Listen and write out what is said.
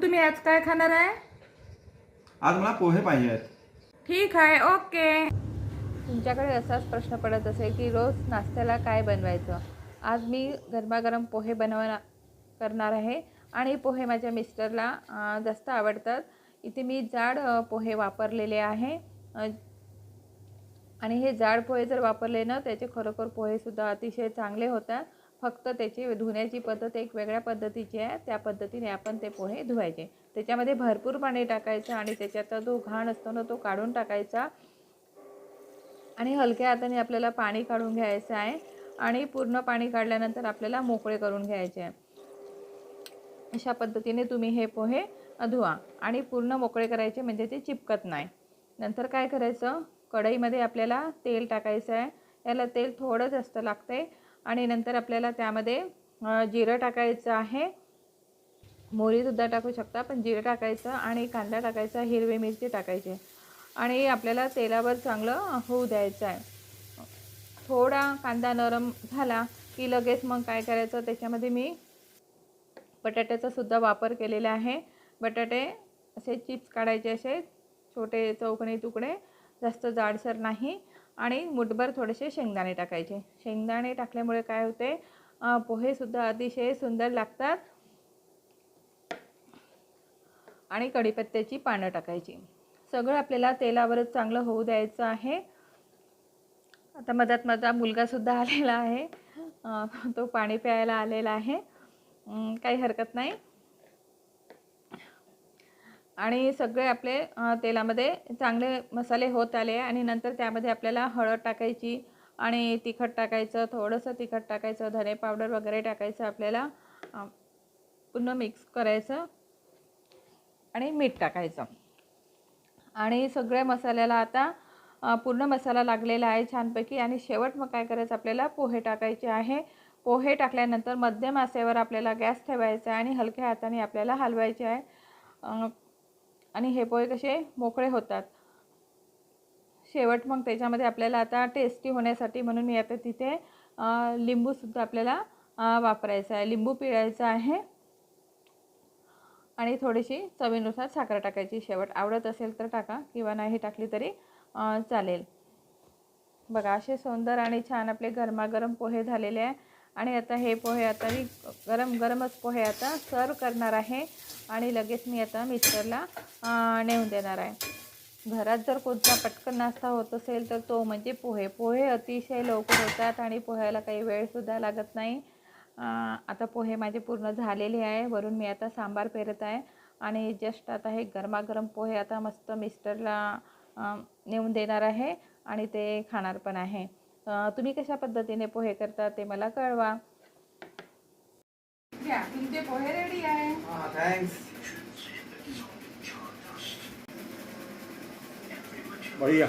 मग तुम्ही आज काय खाणार आहे? आज मला पोहे पाहिजे आहेत. ठीक आहे ओके. तुमच्याकडे असाच प्रश्न पडत असेल की रोज नाश्त्याला काय बनवायचं? आज मी गरमागरम पोहे बनवणार करणार आहे आणि पोहे माझ्या मिस्टरला अं, जास्त आवडतात. इथे मी जाड अं, पोहे वापरलेले आहे. अं, आणि हे जाड पोहे जर वापरले ना त्याचे खरोखर पोहेसुद्धा अतिशय चांगले होतात. फक्त त्याची धुण्याची पद्धत एक वेगळ्या पद्धतीची आहे. त्या पद्धतीने आपण ते पोहे धुवायचे. त्याच्यामध्ये भरपूर पाणी टाकायचं आणि त्याच्यात जो घाण असतो ना तो काढून टाकायचा. आणि हलक्या हाताने आपल्याला पाणी काढून घ्यायचं आहे. आणि पूर्ण पाणी काढल्यानंतर आपल्याला मोकळे करून घ्यायचे आहे. अशा पद्धतीने तुम्ही हे पोहे धुवा. आणि पूर्ण मोकळे करायचे म्हणजे ते चिपकत नाही. नंतर काय करायचं? कढईमध्ये आपल्याला तेल टाकायचं आहे. याला तेल थोडं जास्त लागतं आहे आणि नंतर आपल्याला त्यामध्ये जिरं टाकायचं आहे. मोहरीसुद्धा टाकू शकता पण जिरं टाकायचं आणि कांदा टाकायचा हिरवी मिरची टाकायची. आणि आपल्याला तेलावर चांगलं होऊ द्यायचं आहे. थोडा कांदा नरम झाला की लगेच मग काय करायचं त्याच्यामध्ये मी बटाट्याचासुद्धा वापर केलेला आहे. बटाटे असे चिप्स काढायचे असे छोटे चौकणी तुकडे जास्त जाडसर नाही. आणि मुठभर थोडेसे शेंगदाणे टाकायचे. शेंगदाणे टाकल्यामुळे काय होते? पोहेसुद्धा अतिशय सुंदर लागतात. आणि कढीपत्त्याची पानं टाकायची. सगळं आपल्याला तेलावरच चांगलं होऊ द्यायचं आहे. आता मधात माझा मुलगासुद्धा आलेला आहे. तो पाणी प्यायला आलेला आहे. काही हरकत नाही. आणि सगळे आपले तेलामध्ये चांगले मसाले होत आले आणि नंतर त्यामध्ये आपल्याला हळद टाकायची आणि तिखट टाकायचं थोडंसं तिखट टाकायचं धने पावडर वगैरे टाकायचं आपल्याला पुन्हा पूर्ण मिक्स करायचं आणि मीठ टाकायचं. आणि सगळ्या मसाल्याला आता पूर्ण मसाला लागलेला आहे छानपैकी आणि शेवट मग काय करायचं आपल्याला पोहे टाकायचे आहे. पोहे टाकल्यानंतर मध्यम आसेवर आपल्याला गॅस ठेवायचा आहे आणि हलक्या हाताने आपल्याला हलवायचे आहे. आणि हे पोहे कसे मोकळे होतात. शेवट मग त्याच्यामध्ये आपल्याला आता टेस्टी होण्यासाठी म्हणून मी आता तिथे लिंबूसुद्धा आपल्याला वापरायचं वापरायचा आहे. लिंबू पिळायचा आहे. आणि थोडीशी चवीनुसार साखर टाकायची शेवट. आवडत असेल तर टाका किंवा नाही टाकली तरी चालेल. बघा असे सुंदर आणि छान आपले गरमागरम पोहे झालेले आहे. आणि आता हे पोहे आता मी गरम गरमच पोहे आता सर्व करणार आहे. आणि लगेच मी आता मिस्टरला नेऊन देणार आहे. घरात जर कोणता पटकन नाश्ता होत असेल तर तो म्हणजे पोहे. पोहे अतिशय लवकर होतात आणि पोह्याला काही वेळसुद्धा लागत नाही. आता पोहे माझे पूर्ण झालेले आहे. वरून मी आता सांबार पेरत आहे. आणि जस्ट आता हे गरमागरम पोहे आता मस्त मिस्टरला नेऊन देणार आहे. आणि ते खाणार पण आहे. तुम्ही कशा पद्धतीने पोहे करता ते मला कळवा. तुमचे पोहे रेडी आहे. थँक्स बढिया.